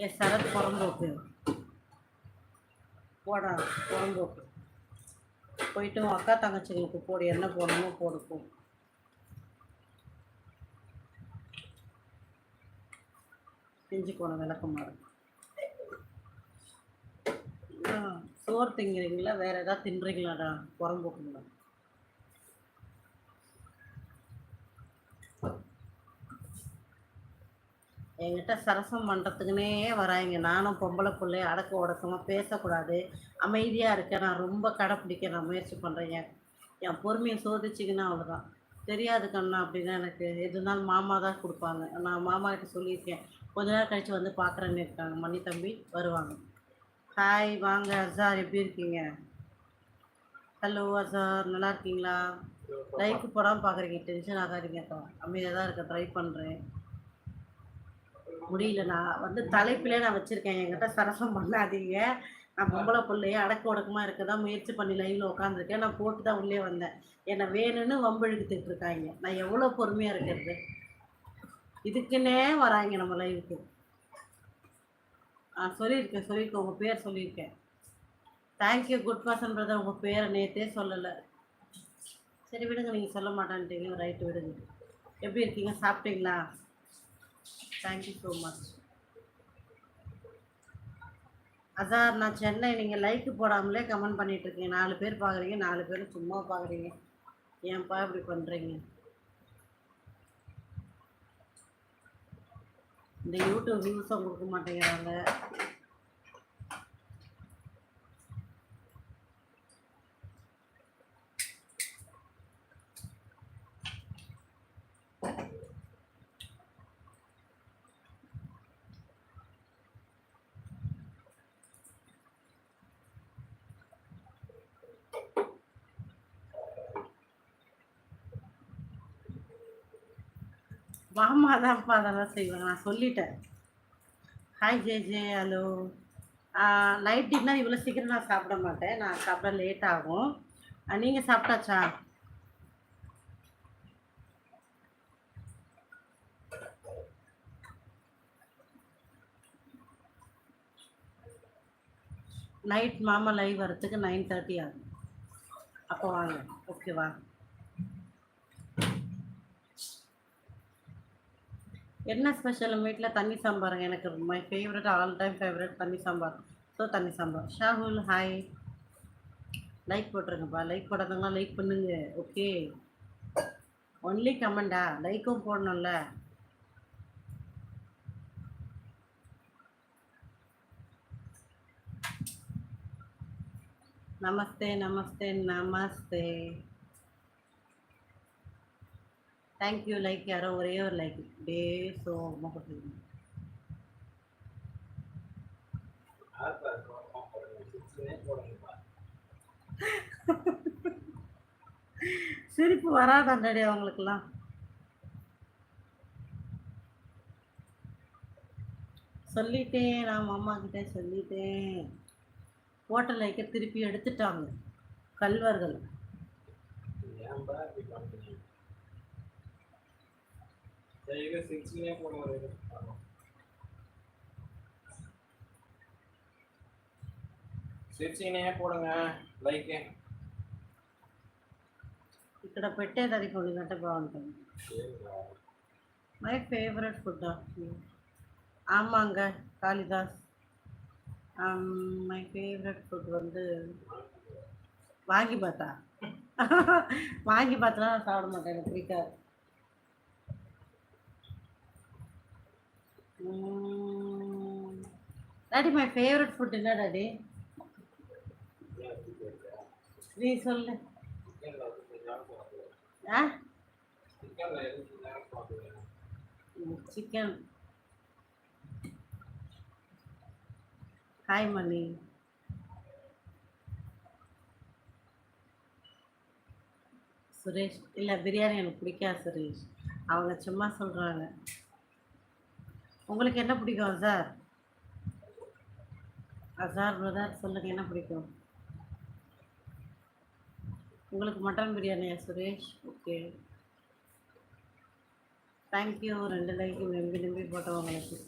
என் சரத் புறம்போக்கு. போடா புறம்போக்கு. போயிட்டு உன் அக்கா தங்கச்சிங்களுக்கு போடு என்ன போடணுமோ போடுப்போம் பிஞ்சு செஞ்சு போன விளக்கமாறு சோறு திங்கிறீங்களா? வேறு ஏதாவது தின்றீங்களாடா புறம்போக்குங்களா? என்கிட்ட சரசம் பண்ணுறதுக்குனே வராங்க. நானும் பொம்பளை பிள்ளை அடக்க ஒடக்கமாக பேசக்கூடாது. அமைதியாக இருக்க நான் ரொம்ப கடைப்பிடிக்க நான் முயற்சி பண்ணுறேன் என் என் பொறுமையை சோதிச்சிங்கன்னா அவ்வளோதான் தெரியாது கண்ணா அப்படின்னா எனக்கு எதுனாலும் மாமா தான் கொடுப்பாங்க. நான் மாமா கிட்ட சொல்லியிருக்கேன். கொஞ்ச நேரம் கழித்து வந்து பார்க்குறேன்னு இருக்காங்க. மணி தம்பி வருவாங்க. ஹாய் வாங்க. அசார் எப்படி இருக்கீங்க? ஹலோ அசார் நல்லா இருக்கீங்களா? லைக் போடாமல் பார்க்குறீங்க டென்ஷன் ஆகாதீங்கக்கா அமைதியாக தான் இருக்க. ட்ரை பண்ணுறேன் முடியல. நான் வந்து தலைப்பிலே நான் வச்சுருக்கேன். என்கிட்ட சரசம் பண்ணாதீங்க. நான் பொம்பளை பிள்ளைய அடக்க ஒடக்கமாக இருக்க தான் முயற்சி பண்ணி லைவில் உட்காந்துருக்கேன் நான் போட்டு தான் உள்ளே வந்தேன். என்னை வேணும்னு வம்பெழுத்துட்டு இருக்காங்க. நான் எவ்வளோ பொறுமையாக இருக்கிறது? இதுக்குன்னே வராங்க நம்ம லைவுக்கு. ஆ சொல்லியிருக்கேன் சொல்லியிருக்கேன். உங்கள் பேர் சொல்லியிருக்கேன். தேங்க்யூ குட் பர்சன் பிரதர் உங்கள் பேரை நேற்றே சொல்லலை. சரி விடுங்க. நீங்கள் சொல்ல மாட்டேன்ட்டீங்க. ரைட்டு விடுங்க. எப்படி இருக்கீங்க? சாப்பிட்டீங்களா? தேங்க்யூ ஸோ மச் அதான் நான் சென்னை நீங்கள் லைக்கு போடாமலே கமெண்ட் பண்ணிட்டு இருக்கீங்க. நாலு பேர் பார்க்குறீங்க நாலு பேர் சும்மா பார்க்குறீங்க ஏன்ப்பா இப்படி பண்ணுறீங்க இந்த யூடியூப் வியூஸும் கொடுக்க மாட்டேங்கிறாங்க. மாமா தான்ப்பா அதெல்லாம் செய்வாங்க. நான் சொல்லிட்டேன். Hi J J hello night dinner இவ்வளோ சீக்கிரம் நான் சாப்பிட மாட்டேன். நான் சாப்பிட லேட் ஆகும். நீங்கள் சாப்பிட்டாச்சா? நைட் மாமா லைவ் வரத்துக்கு நைன் தேர்ட்டி ஆகும். அப்போ வாங்க. ஓகேவா என்ன ஸ்பெஷல் வீட்டில் தண்ணி சாம்பாருங்க எனக்கு my favourite all time favourite தண்ணி சாம்பார். ஸோ தண்ணி சாம்பார். ஷாகுல் ஹாய் லைக் போட்டுருங்கப்பா. லைக் போடாதவங்களாம் லைக் பண்ணுங்க. ஓகே ஒன்லி கமெண்டா லைக்கும் போடணும்ல. நமஸ்தே நமஸ்தே நமஸ்தே. தேங்க்யூ லைக் யாரோ ஒரே ஒரு லைக் டே ஸோ முகத்துக்கு சிரிப்பு வராதாண்டடி அவங்களுக்குலாம் சொல்லிட்டேன். நான் அம்மா கிட்டே சொல்லிட்டேன். ஹோட்டல் வைக்க திருப்பி எடுத்துட்டாங்க. கல்வர்கள். దయగా సిక్స్టీనే కూడా లేదు సిక్స్టీనే కూడాగా లైక్ ఇక్కడ పెట్టేది అది కొడుకుంటే బాగుంటుంది మై ఫేవరెట్ ஆமாங்க காளிதாஸ் மை ஃபேவரட் ஃபுட் வந்து வாங்கி பார்த்தா வாங்கி பார்த்தலாம் நான் சாப்பிட மாட்டேன் எனக்கு பிடிக்காது டாடி மை ஃபேவரட் ஃபுட் என்ன டாடி? நீ சொல்லு. ஆ? சிக்கன் ஹாய் மணி சுரேஷ் இல்லை பிரியாணி எனக்கு பிடிக்காது சுரேஷ். அவங்க சும்மா சொல்கிறாங்க உங்களுக்கு என்ன பிடிக்கும் அசார்? அசார் பிரதர் சொல்லுங்க என்ன பிடிக்கும்? உங்களுக்கு மட்டன் பிரியாணியா சுரேஷ்? ஓகே தேங்க்யூ ரெண்டு லைக்கு நம்பி நம்பி போட்டவங்களுக்கு.